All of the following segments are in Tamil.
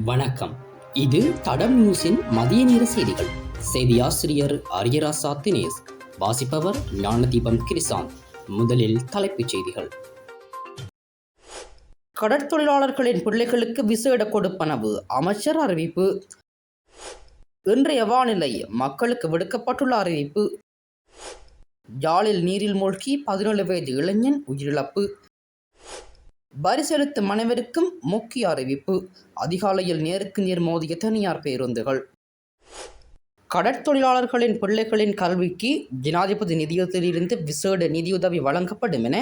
வணக்கம். இது தடம் நியூஸின் மதிய நேர செய்திகள். செய்தியாசிரியர் அரியராசா தினேஷ் வாசிப்பவர் ஞானதீபம் கிரிசாந்த் முதலில் தலைப்புச் செய்திகள். கடற்தொழிலாளர்களின் பிள்ளைகளுக்கு விசேட கொடுப்பனவு. அமைச்சர் அறிவிப்பு. இன்றைய வானிலை. மக்களுக்கு விடுக்கப்பட்டுள்ள அறிவிப்பு. யாழில் நீரில் மூழ்கி பதினேழு வயது இளைஞன் உயிரிழப்பு. வரி செலுத்தும் அனைவருக்கும் முக்கிய அறிவிப்பு. அதிகாலையில் நேருக்கு நேர் மோதிய தனியார் பேருந்துகள். கடற்தொழிலாளர்களின் பிள்ளைகளின் கல்விக்கு ஜனாதிபதி நிதியத்திலிருந்து விசேட நிதியுதவி வழங்கப்படும் என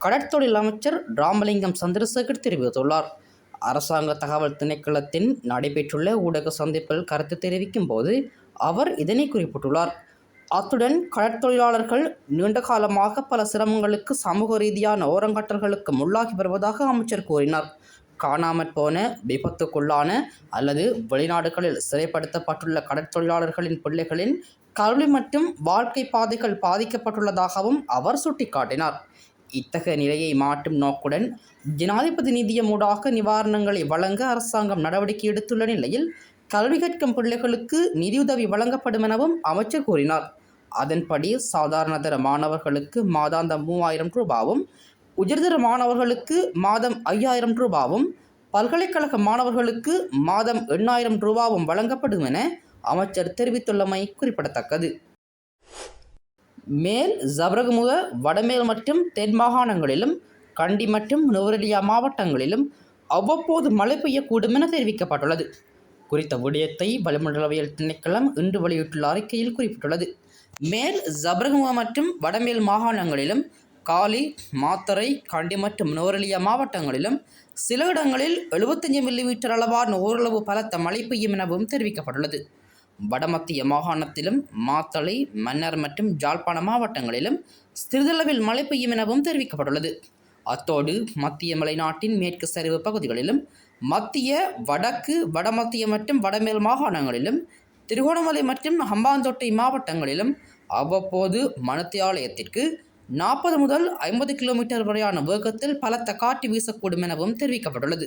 கடற்தொழில் அமைச்சர் ராமலிங்கம் சந்திரசேகர் தெரிவித்துள்ளார். அரசாங்க தகவல் திணைக்களத்தின் நடைபெற்றுள்ள ஊடக சந்திப்பில் கருத்து தெரிவிக்கும் போது அவர் இதனை குறிப்பிட்டுள்ளார். அத்துடன் கடற்தொழிலாளர்கள் நீண்ட காலமாக பல சிரமங்களுக்கு சமூக ரீதியான ஓரங்கட்டல்களுக்கு உள்ளாகி வருவதாக அமைச்சர் கூறினார். காணாமற் போன விபத்துக்குள்ளான அல்லது வெளிநாடுகளில் சிறைப்படுத்தப்பட்டுள்ள கடற்தொழிலாளர்களின் பிள்ளைகளின் கல்வி மற்றும் வாழ்க்கை பாதைகள் பாதிக்கப்பட்டுள்ளதாகவும் அவர் சுட்டிக்காட்டினார். இத்தகைய நிலையை மாற்றும் நோக்குடன் ஜனாதிபதி நிதியமூடாக நிவாரணங்களை வழங்க அரசாங்கம் நடவடிக்கை எடுத்துள்ள நிலையில் கல்வி கற்கும் பிள்ளைகளுக்கு நிதியுதவி வழங்கப்படும் எனவும் அமைச்சர் கூறினார். அதன்படி சாதாரணதர மாணவர்களுக்கு மாதாந்தம் மூவாயிரம் ரூபாவும் உயர்தர மாணவர்களுக்கு மாதம் ஐயாயிரம் ரூபாவும் பல்கலைக்கழக மாணவர்களுக்கு மாதம் எண்ணாயிரம் ரூபாவும் வழங்கப்படும் என அமைச்சர் தெரிவித்துள்ளமை குறிப்பிடத்தக்கது. மேல் ஜபரகமுக வடமேல் மற்றும் தென் மாகாணங்களிலும் கண்டி மற்றும் நுவரெலியா மாவட்டங்களிலும் அவ்வப்போது மழை பெய்யக்கூடும் என தெரிவிக்கப்பட்டுள்ளது. குறித்த விடயத்தை வளிமண்டலவியல் திணைக்களம் இன்று வெளியிட்டுள்ள அறிக்கையில் குறிப்பிட்டுள்ளது. மேல் ஜபரகமுக மற்றும் வடமேல் மாகாணங்களிலும் காலி மாத்தரை கண்டி மற்றும் நோரலியா மாவட்டங்களிலும் சில இடங்களில் எழுபத்தஞ்சு மில்லிமீட்டர் அளவான ஓரளவு பலத்த மழை பெய்யும் எனவும் தெரிவிக்கப்பட்டுள்ளது. வடமத்திய மாகாணத்திலும் மாத்தளை மன்னர் மற்றும் ஜாழ்ப்பாண மாவட்டங்களிலும் சிறிதளவில் மழை பெய்யும் எனவும் தெரிவிக்கப்பட்டுள்ளது. அத்தோடு மத்திய மலைநாட்டின் மேற்கு சரிவு பகுதிகளிலும் மத்திய வடக்கு வடமத்திய மற்றும் வடமேல் மாகாணங்களிலும் திருகோணமலை மற்றும் ஹம்பாந்தோட்டை மாவட்டங்களிலும் அவ்வப்போது மணத்தியாலயத்திற்கு நாற்பது முதல் ஐம்பது கிலோமீட்டர் வரையான வேகத்தில் பலத்த காற்று வீசக்கூடும் எனவும் தெரிவிக்கப்பட்டுள்ளது.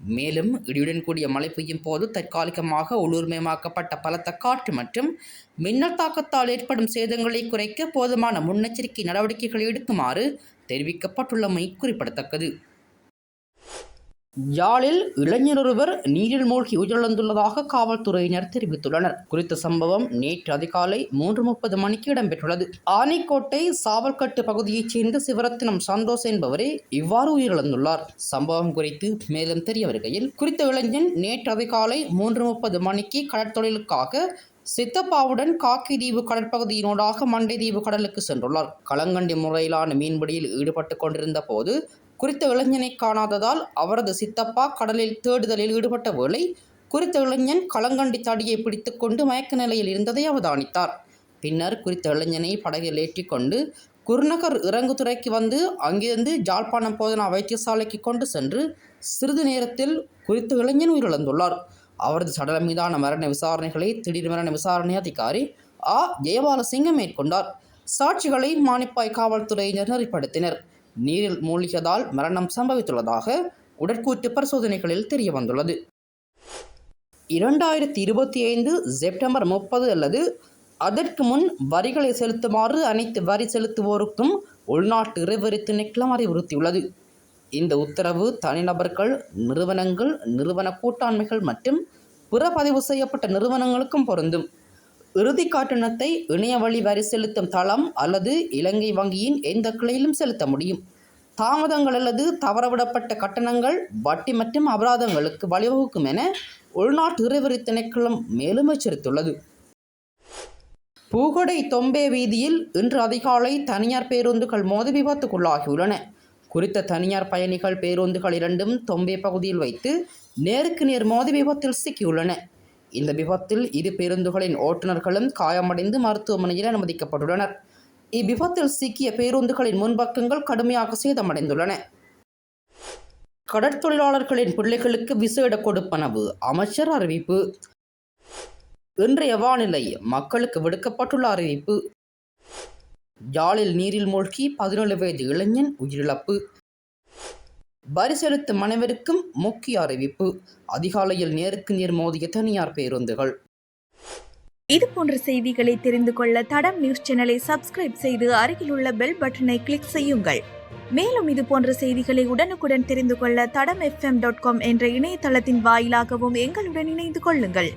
மேலும் இடியுடன் கூடிய மழை பெய்யும் போது தற்காலிகமாக உள்ளூர்மயமாக்கப்பட்ட பலத்த காற்று மற்றும் மின்னல் தாக்கத்தால் ஏற்படும் சேதங்களை குறைக்க போதுமான முன்னெச்சரிக்கை நடவடிக்கைகளை எடுக்குமாறு தெரிவிக்கப்பட்டுள்ளமை குறிப்பிடத்தக்கது. யாழில் இளைஞரொருவர் நீரில் மூழ்கி உயிரிழந்துள்ளதாக காவல்துறையினர் தெரிவித்துள்ளனர். குறித்த சம்பவம் நேற்று அதிகாலை மூன்று முப்பது மணிக்கு இடம்பெற்றுள்ளது. ஆனைக்கோட்டை சாவல்கட்டு பகுதியைச் சேர்ந்த சிவரத்தினம் சந்தோஷ் என்பவரே இவ்வாறு உயிரிழந்துள்ளார். சம்பவம் குறித்து மேலும் தெரிய வருகையில் குறித்த இளைஞன் நேற்று அதிகாலை மூன்று முப்பது மணிக்கு கடற்தொழிலுக்காக சித்தப்பாவுடன் காக்கிதீவு கடற்பகுதியினூடாக மண்டைதீவு கடலுக்கு சென்றுள்ளார். களங்கண்டி முறையிலான மீன்பிடியில் ஈடுபட்டு கொண்டிருந்த போது குறித்த இளைஞனை காணாததால் அவரது சித்தப்பா கடலில் தேடுதலில் ஈடுபட்ட வேளை குறித்த இளைஞன் களங்கண்டி தடியை பிடித்துக்கொண்டு மயக்க நிலையில் இருந்ததை அவதானித்தார். பின்னர் குறித்த இளைஞனை படகில் ஏற்றிக்கொண்டு குருநகர் இறங்குதுறைக்கு வந்து அங்கிருந்து ஜாழ்ப்பாணம் போதனா வைத்தியசாலைக்கு கொண்டு சென்று சிறிது நேரத்தில் குறித்த இளைஞன் உயிரிழந்துள்ளார். அவரது சடலம் மீதான மரண விசாரணைகளை திடீர் மரண விசாரணை அதிகாரி ஆ. ஜெயபாலசிங்கம் மேற்கொண்டார். சாட்சிகளை மானிப்பாய் காவல்துறையினர் நெறிப்படுத்தினர். நீரில் மூழ்கியதால் மரணம் சம்பவித்துள்ளதாக உடற்கூற்று பரிசோதனைகளில் தெரிய வந்துள்ளது இரண்டாயிரத்தி இருபத்தி ஐந்து செப்டம்பர் முப்பது அல்லது அதற்கு முன் வரிகளை செலுத்துமாறு அனைத்து வரி செலுத்துவோருக்கும் உள்நாட்டு இறைவரி திணைக்களம் அறிவுறுத்தியுள்ளது. இந்த உத்தரவு தனிநபர்கள் நிறுவனங்கள் நிறுவன கூட்டாண்மைகள் மற்றும் பிற பதிவு செய்யப்பட்ட நிறுவனங்களுக்கும் பொருந்தும். இறுதி கட்டணத்தை இணைய வழி வரி செலுத்தும் தளம் அல்லது இலங்கை வங்கியின் எந்த கிளையிலும் செலுத்த முடியும். தாமதங்கள் அல்லது தவறவிடப்பட்ட கட்டணங்கள் வட்டி மற்றும் அபராதங்களுக்கு வழிவகுக்கும் என உள்நாட்டு இறைவரி திணைக்களம் மேலும் எச்சரித்துள்ளது. பூகொடை தொம்பே வீதியில் இன்று அதிகாலை தனியார் பேருந்துகள் மோதி விபத்துக்குள்ளாகியுள்ளன. குறித்த தனியார் பயணிகள் பேருந்துகள் இரண்டும் தொம்பே பகுதியில் வைத்து நேருக்கு நேர் மோதி விபத்தில் சிக்கியுள்ளன. இந்த விபத்தில் இரு பேருந்துகளின் ஓட்டுநர்களும் காயமடைந்து மருத்துவமனையில் அனுமதிக்கப்பட்டுள்ளனர். இவ்விபத்தில் சிக்கிய பேருந்துகளின் முன்பக்கங்கள் கடுமையாக சேதமடைந்துள்ளன. கடற்தொழிலாளர்களின் பிள்ளைகளுக்கு விசேட கொடுப்பனவு அமைச்சர் அறிவிப்பு. இன்றைய வானிலை மக்களுக்கு விடுக்கப்பட்டுள்ள அறிவிப்பு. யாழில் நீரில் மூழ்கி பதினேழு வயது இளைஞன் உயிரிழப்பு. வரி செலுத்தும் அனைவருக்கும் முக்கிய அறிவிப்பு. அதிகாலையில் நேருக்கு நேர் மோதிய தனியார் பேருந்துகள். இது போன்ற செய்திகளை தெரிந்து கொள்ள தடம் நியூஸ் சேனலை சப்ஸ்கிரைப் செய்து அருகிலுள்ள பெல் பட்டனை கிளிக் செய்யுங்கள். மேலும் இது போன்ற செய்திகளை உடனுக்குடன் தெரிந்து கொள்ள தடம் எஃப்எம் டாட் காம் என்ற இணையதளத்தின் வாயிலாகவும் எங்களுடன் இணைந்து கொள்ளுங்கள்.